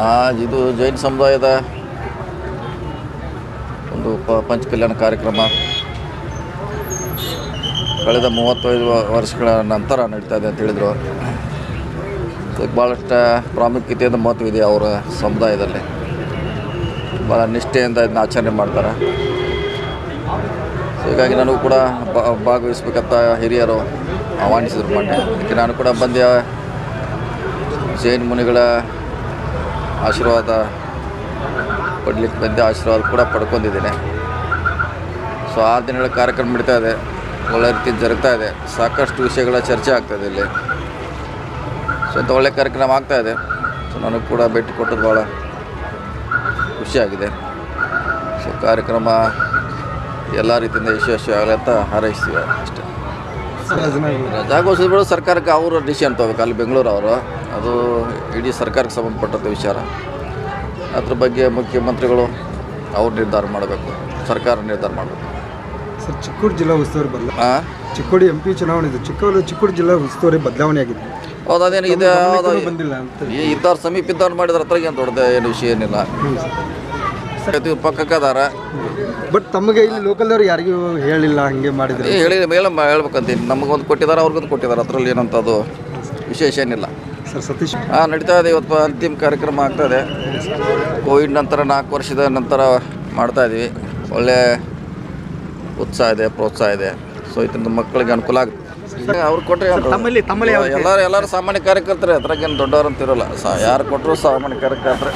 ಆ, ಇದು ಜೈನ ಸಮುದಾಯದ ಒಂದು ಪ ಪಂಚಕಲ್ಯಾಣ ಕಾರ್ಯಕ್ರಮ. ಕಳೆದ ಮೂವತ್ತೈದು ವರ್ಷಗಳ ನಂತರ ನಡೀತಾ ಇದೆ ಅಂತ ಹೇಳಿದರು. ಅದಕ್ಕೆ ಭಾಳಷ್ಟು ಪ್ರಾಮುಖ್ಯತೆಯಿಂದ ಮಹತ್ವವಿದೆ ಅವರ ಸಮುದಾಯದಲ್ಲಿ. ಭಾಳ ನಿಷ್ಠೆಯಿಂದ ಇದನ್ನ ಆಚರಣೆ ಮಾಡ್ತಾರೆ. ಸೊ ಹೀಗಾಗಿ ನನಗೂ ಕೂಡ ಭಾಗವಹಿಸ್ಬೇಕಂತ ಹಿರಿಯರು ಆಹ್ವಾನಿಸಿದ್ರು ಮೊನ್ನೆ. ಅದಕ್ಕೆ ನಾನು ಕೂಡ ಬಂದೆ. ಜೈನ್ ಮುನಿಗಳ ಆಶೀರ್ವಾದ ಪಡ್ಲಿಕ್ಕೆ ಬಂದೆ, ಆಶೀರ್ವಾದ ಕೂಡ ಪಡ್ಕೊಂಡಿದ್ದೀನಿ. ಸೊ ಆರು ದಿನಗಳ ಕಾರ್ಯಕ್ರಮ ನಡೀತಾ ಇದೆ. ಒಳ್ಳೆ ರೀತಿ ಜರುಗ್ತಾ ಇದೆ. ಸಾಕಷ್ಟು ವಿಷಯಗಳ ಚರ್ಚೆ ಆಗ್ತಾಯಿದೆ ಇಲ್ಲಿ. ಸೊ ಇಂಥ ಒಳ್ಳೆ ಕಾರ್ಯಕ್ರಮ ಆಗ್ತಾ ಇದೆ. ಸೊ ನನಗೆ ಕೂಡ ಭೇಟಿ ಕೊಟ್ಟದ್ದು ಭಾಳ ಖುಷಿಯಾಗಿದೆ ಸೊ ಕಾರ್ಯಕ್ರಮ ಎಲ್ಲ ರೀತಿಯಿಂದ ಯಶಸ್ವಿ ಆಗಲಿ ಅಂತ ಹಾರೈಸ್ತೀವಿ ಅಷ್ಟೇ. ರಜಾ ಘೋಷಿಸಿಬಿಡು ಸರ್ಕಾರಕ್ಕೆ ಅವರು ಡಿಸಿಷನ್ ತೊಗೋಬೇಕು. ಅಲ್ಲಿ ಬೆಂಗಳೂರು ಅವರು ಅದು ಇಡೀ ಸರ್ಕಾರಕ್ಕೆ ಸಂಬಂಧಪಟ್ಟಂಥ ವಿಚಾರ. ಅದ್ರ ಬಗ್ಗೆ ಮುಖ್ಯಮಂತ್ರಿಗಳು ಅವ್ರು ನಿರ್ಧಾರ ಮಾಡಬೇಕು. ಸರ್ಕಾರ ನಿರ್ಧಾರ ಮಾಡಬೇಕು. ಸರ್ ಚಿಕ್ಕೋಡಿ ಜಿಲ್ಲಾ ಉಸ್ತುವಾರಿ ಬದಲ ಹಾಂ ಚಿಕ್ಕೋಡಿ ಎಂ ಪಿ ಚುನಾವಣೆ ಇದೆ. ಚಿಕ್ಕೋಡಿ ಚಿಕ್ಕೋಡಿ ಜಿಲ್ಲಾ ಉಸ್ತುವಾರಿ ಬದಲಾವಣೆ ಆಗಿದೆ. ಹೌದು ಅದೇನು ಇದೆ ಬಂದಿಲ್ಲ ಅಂತ. ಈ ಇದ್ದವ್ರು ಸಮೀಪ ಇದ್ದವ್ರು ಮಾಡಿದ್ರೆ ಹತ್ರ ಏನು ದೊಡ್ಡದು ಏನು ವಿಷಯ ಏನಿಲ್ಲ. ಪಕ್ಕಕ್ಕೆ ಅದಾರ ಬಟ್ ತಮಗೆ ಇಲ್ಲಿ ಲೋಕಲ್ದವ್ರು ಯಾರಿಗೂ ಹೇಳಿಲ್ಲ ಹಂಗೆ ಮಾಡಿದ್ರೆ? ಹೇಳಿ ಹೇಳ್ಬೇಕಂತ. ಹೇಳ್ಬೇಕಂತೀನಿ ನಮಗೊಂದು ಕೊಟ್ಟಿದ್ದಾರೆ ಅವ್ರಿಗೊಂದು ಕೊಟ್ಟಿದ್ದಾರೆ. ಅದರಲ್ಲಿ ಏನಂತದು ವಿಶೇಷ ಏನಿಲ್ಲ. ಸರ್ ಸತೀಶ್. ಹಾಂ ನಡೀತಾ ಇದೆ ಇವತ್ತು ಅಂತಿಮ ಕಾರ್ಯಕ್ರಮ ಆಗ್ತಾ ಇದೆ. ಕೋವಿಡ್ ನಂತರ ನಾಲ್ಕು ವರ್ಷದ ನಂತರ ಮಾಡ್ತಾ ಇದ್ದೀವಿ ಒಳ್ಳೆ ಉತ್ಸಾಹ ಇದೆ ಪ್ರೋತ್ಸಾಹ ಇದೆ. ಸೊ ಇದರಿಂದ ಮಕ್ಕಳಿಗೆ ಅನುಕೂಲ ಆಗುತ್ತೆ. ಅವ್ರು ಕೊಟ್ಟರೆ ಎಲ್ಲರೂ ಎಲ್ಲರೂ ಸಾಮಾನ್ಯ ಕಾರ್ಯಕರ್ತರೆ. ಅದ್ರಾಗೇನು ದೊಡ್ಡವ್ರು ಅಂತ ಇರೋಲ್ಲ ಸಾ ಯಾರು ಕೊಟ್ಟರು ಸಾಮಾನ್ಯ ಕಾರ್ಯಕರ್ತರೆ.